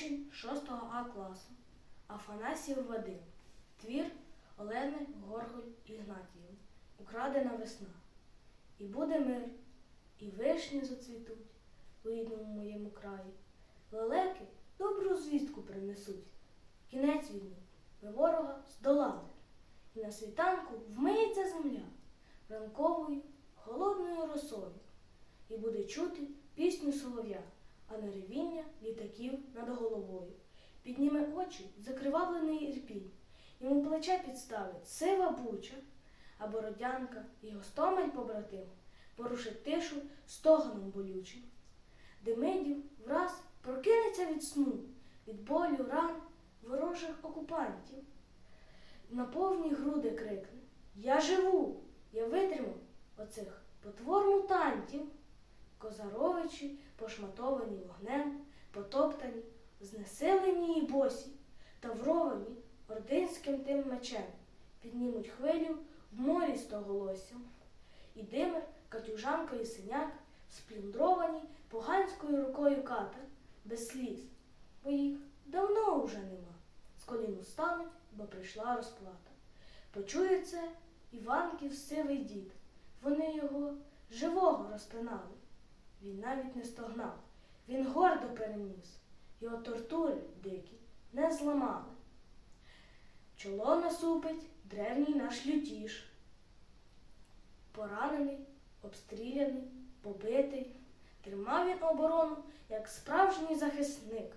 Учень 6 А класу Афанасів Вадим. Твір Олени Горголь Ігнатіїв. Украдена весна. І буде мир, і вишні зацвітуть у рідному моєму краї. Лелеки добру звістку принесуть. Кінець війни ми ворога здолали. І на світанку вмиється земля ранковою холодною росою. І буде чути пісню солов'я, а не ревіння літаків над головою. Підніме очі закривавлений ірпінь, йому плече підставить сива буча, а бородянка і гостомель побратим порушить тишу стоганом болючим. Демидів враз прокинеться від сну, від болю ран ворожих окупантів. На повні груди крикне Я живу! Я витримав оцих потвор мутантів. Козаровичі, пошматовані вогнем, потоптані, знесилені і босі, тавровані ординським тим мечем, піднімуть хвилю в морі стоголоссям. І димер, катюжанка і синяк, сплюндровані поганською рукою ката, без сліз, бо їх давно уже нема. З колін устануть, бо прийшла розплата. Почує це Іванків сивий дід. Вони його живого розпинали. Він навіть не стогнав, він гордо переніс. Його тортури дикі не зламали. Чоло насупить древній наш лютіш. Поранений, обстріляний, побитий. Тримав він оборону, як справжній захисник,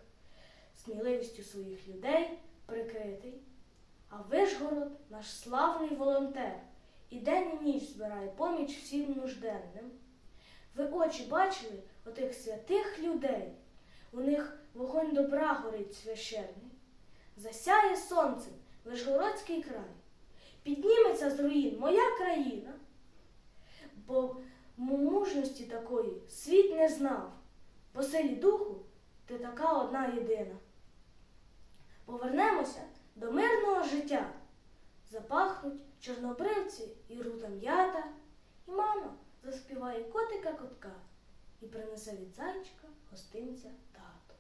сміливістю своїх людей прикритий. А Вишгород наш славний волонтер, і день і ніч збирає поміч всім нужденним. Ви очі бачили отих святих людей, у них вогонь добра горить священний. Засяє сонцем Вишгородський край, підніметься з руїн моя країна, бо мужності такої світ не знав, по силі духу ти така одна єдина. Повернемося до мирного життя. Запахнуть чорнобривці і рута м'ята, заспіває котика котка і принесе від зайчика гостинця тата.